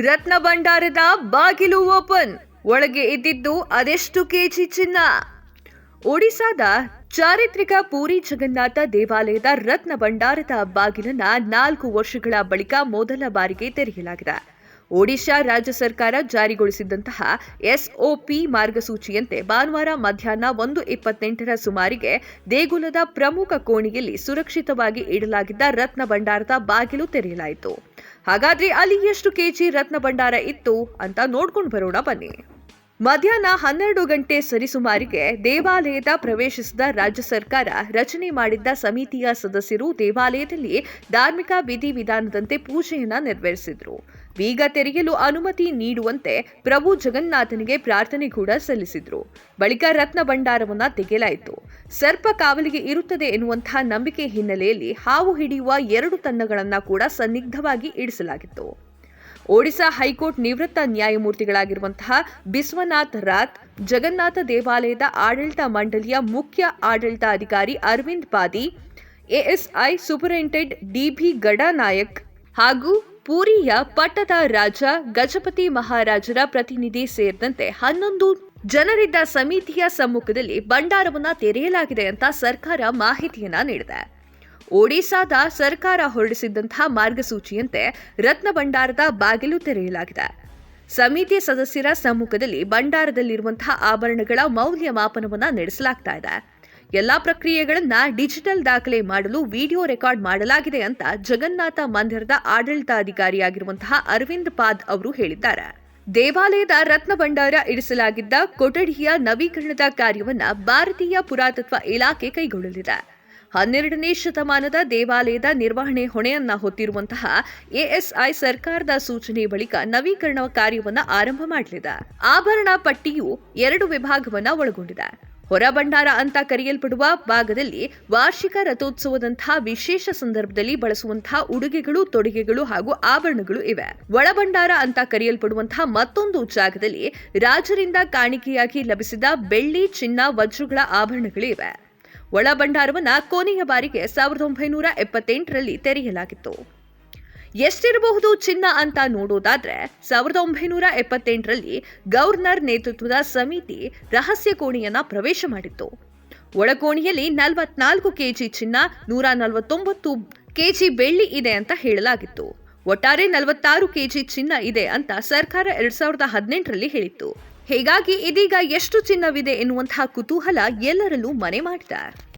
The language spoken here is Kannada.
ರತ್ನ ಭಂಡಾರದ ಬಾಗಿಲು ಓಪನ್. ಒಳಗೆ ಇದ್ದಿದ್ದು ಅದೆಷ್ಟು ಕೆಜಿ ಚಿನ್ನ? ಒಡಿಸಾದ ಚಾರಿತ್ರಿಕ ಪೂರಿ ಜಗನ್ನಾಥ ದೇವಾಲಯದ ರತ್ನ ಭಂಡಾರದ ಬಾಗಿಲನ್ನ ನಾಲ್ಕು ವರ್ಷಗಳ ಬಳಿಕ ಮೊದಲ ಬಾರಿಗೆ ತೆರೆಯಲಾಗಿದೆ. ಒಡಿಶಾ ರಾಜ್ಯ ಸರ್ಕಾರ ಜಾರಿಗೊಳಿಸಿದ್ದಂತಹ ಎಸ್ಒಪಿ ಮಾರ್ಗಸೂಚಿಯಂತೆ ಭಾನುವಾರ ಮಧ್ಯಾಹ್ನ ಒಂದು ಇಪ್ಪತ್ತೆಂಟರ ಸುಮಾರಿಗೆ ದೇಗುಲದ ಪ್ರಮುಖ ಕೋಣೆಯಲ್ಲಿ ಸುರಕ್ಷಿತವಾಗಿ ಇಡಲಾಗಿದ್ದ ರತ್ನ ಭಂಡಾರದ ಬಾಗಿಲು ತೆರೆಯಲಾಯಿತು. ಹಾಗಾದ್ರೆ ಅಲ್ಲಿ ಎಷ್ಟು ಕೆಜಿ ರತ್ನ ಭಂಡಾರ ಇತ್ತು ಅಂತ ನೋಡ್ಕೊಂಡು ಬರೋಣ ಬನ್ನಿ. ಮಧ್ಯಾಹ್ನ ಹನ್ನೆರಡು ಗಂಟೆ ಸರಿಸುಮಾರಿಗೆ ದೇವಾಲಯದ ಪ್ರವೇಶಿಸಿದ ರಾಜ್ಯ ಸರ್ಕಾರ ರಚನೆ ಮಾಡಿದ್ದ ಸಮಿತಿಯ ಸದಸ್ಯರು ದೇವಾಲಯದಲ್ಲಿ ಧಾರ್ಮಿಕ ವಿಧಿವಿಧಾನದಂತೆ ಪೂಜೆಯನ್ನು ನೆರವೇರಿಸಿದರು. ಬೀಗ ತೆರೆಯಲು ಅನುಮತಿ ನೀಡುವಂತೆ ಪ್ರಭು ಜಗನ್ನಾಥನಿಗೆ ಪ್ರಾರ್ಥನೆ ಕೂಡ ಸಲ್ಲಿಸಿದ್ರು. ಬಳಿಕ ರತ್ನ ಭಂಡಾರವನ್ನು ತೆಗೆಯಲಾಯಿತು. ಸರ್ಪ ಕಾವಲಿಗೆ ಇರುತ್ತದೆ ಎನ್ನುವಂತಹ ನಂಬಿಕೆ ಹಿನ್ನೆಲೆಯಲ್ಲಿ ಹಾವು ಹಿಡಿಯುವ ಎರಡು ತಂಡಗಳನ್ನು ಕೂಡ ಸನ್ನಿಗ್ಧವಾಗಿ ಇಡಿಸಲಾಗಿತ್ತು ಒಡಿಶಾ ಹೈಕೋರ್ಟ್ ನಿವೃತ್ತ ನ್ಯಾಯಮೂರ್ತಿಗಳಾಗಿರುವಂತಹ ಬಿಸ್ವನಾಥ್ ರಾತ್ ಜಗನ್ನಾಥ ದೇವಾಲಯದ ಆಡಳಿತ ಮಂಡಳಿಯ ಮುಖ್ಯ ಆಡಳಿತಾಧಿಕಾರಿ Arvind Padhi, ASI superintendent DB Gadanayak ಹಾಗೂ ಪೂರಿಯ ಪಟ್ಟದ ರಾಜ ಗಜಪತಿ ಮಹಾರಾಜರ ಪ್ರತಿನಿಧಿ ಸೇರಿದಂತೆ ಹನ್ನೊಂದು ಜನರಿದ್ದ ಸಮಿತಿಯ ಸಮ್ಮುಖದಲ್ಲಿ ಭಂಡಾರವನ್ನು ತೆರೆಯಲಾಗಿದೆ ಅಂತ ಸರ್ಕಾರ ಮಾಹಿತಿಯನ್ನ ನೀಡಿದೆ. ಒಡಿಸಾದ ಸರ್ಕಾರ ಹೊರಡಿಸಿದ್ದಂತಹ ಮಾರ್ಗಸೂಚಿಯಂತೆ ರತ್ನ ಭಂಡಾರದ ಬಾಗಿಲು ತೆರೆಯಲಾಗಿದೆ. ಸಮಿತಿಯ ಸದಸ್ಯರ ಸಮ್ಮುಖದಲ್ಲಿ ಭಂಡಾರದಲ್ಲಿರುವಂತಹ ಆಭರಣಗಳ ಮೌಲ್ಯಮಾಪನವನ್ನು ನಡೆಸಲಾಗ್ತಾ ಇದೆ. ಎಲ್ಲಾ ಪ್ರಕ್ರಿಯೆಗಳನ್ನ ಡಿಜಿಟಲ್ ದಾಖಲೆ ಮಾಡಲು ವಿಡಿಯೋ ರೆಕಾರ್ಡ್ ಮಾಡಲಾಗಿದೆ ಅಂತ ಜಗನ್ನಾಥ ಮಂದಿರದ ಆಡಳಿತಾಧಿಕಾರಿಯಾಗಿರುವಂತಹ ಅರವಿಂದ್ ಪಾದ್ ಅವರು ಹೇಳಿದ್ದಾರೆ. ದೇವಾಲಯದ ರತ್ನ ಭಂಡಾರ ಇರಿಸಲಾಗಿದ್ದ ಕೊಠಡಿಯ ನವೀಕರಣದ ಕಾರ್ಯವನ್ನ ಭಾರತೀಯ ಪುರಾತತ್ವ ಇಲಾಖೆ ಕೈಗೊಳ್ಳಲಿದೆ. ಹನ್ನೆರಡನೇ ಶತಮಾನದ ದೇವಾಲಯದ ನಿರ್ವಹಣೆ ಹೊಣೆಯನ್ನ ಹೊತ್ತಿರುವಂತಹ ಎಎಸ್ಐ ಸರ್ಕಾರದ ಸೂಚನೆ ಬಳಿಕ ನವೀಕರಣ ಕಾರ್ಯವನ್ನು ಆರಂಭ ಮಾಡಲಿದೆ. ಆಭರಣ ಪಟ್ಟಿಯು ಎರಡು ವಿಭಾಗವನ್ನ ಒಳಗೊಂಡಿದೆ. ಹೊರ ಭಂಡಾರ ಅಂತ ಕರೆಯಲ್ಪಡುವ ಭಾಗದಲ್ಲಿ ವಾರ್ಷಿಕ ರಥೋತ್ಸವದಂತಹ ವಿಶೇಷ ಸಂದರ್ಭದಲ್ಲಿ ಬಳಸುವಂತಹ ಉಡುಗೆಗಳು, ತೊಡುಗೆಗಳು ಹಾಗೂ ಆಭರಣಗಳು ಇವೆ. ಒಳಭಂಡಾರ ಅಂತ ಕರೆಯಲ್ಪಡುವಂತಹ ಮತ್ತೊಂದು ಜಾಗದಲ್ಲಿ ರಾಜರಿಂದ ಕಾಣಿಕೆಯಾಗಿ ಲಭಿಸಿದ ಬೆಳ್ಳಿ ಚಿನ್ನ ವಜ್ರಗಳ ಆಭರಣಗಳು ಇವೆ. ಒಳಭಂಡಾರವನ್ನ ಕೊನೆಯ ಬಾರಿಗೆ ಸಾವಿರದ ಒಂಬೈನೂರ ಎಪ್ಪತ್ತೆಂಟರಲ್ಲಿ ತೆರೆಯಲಾಗಿತ್ತು. ಎಷ್ಟಿರಬಹುದು ಚಿನ್ನ ಅಂತ ನೋಡೋದಾದ್ರೆ ಸಾವಿರದ ಒಂಬೈನೂರ ಎಪ್ಪತ್ತೆಂಟರಲ್ಲಿ ಗವರ್ನರ್ ನೇತೃತ್ವದ ಸಮಿತಿ ರಹಸ್ಯ ಕೋಣೆಯನ್ನ ಪ್ರವೇಶ ಮಾಡಿತ್ತು. ಒಳಕೋಣೆಯಲ್ಲಿ ನಲವತ್ನಾಲ್ಕು ಕೆಜಿ ಚಿನ್ನ, ನೂರ ನಲವತ್ತೊಂಬತ್ತು ಕೆಜಿ ಬೆಳ್ಳಿ ಇದೆ ಅಂತ ಹೇಳಲಾಗಿತ್ತು. ಒಟ್ಟಾರೆ ನಲವತ್ತಾರು ಕೆಜಿ ಚಿನ್ನ ಇದೆ ಅಂತ ಸರ್ಕಾರ ಎರಡ್ ಸಾವಿರದ ಹದಿನೆಂಟರಲ್ಲಿ ಹೇಳಿತ್ತು. ಹೀಗಾಗಿ ಇದೀಗ ಎಷ್ಟು ಚಿನ್ನವಿದೆ ಎನ್ನುವಂತಹ ಕುತೂಹಲ ಎಲ್ಲರಲ್ಲೂ ಮನೆ ಮಾಡಿದೆ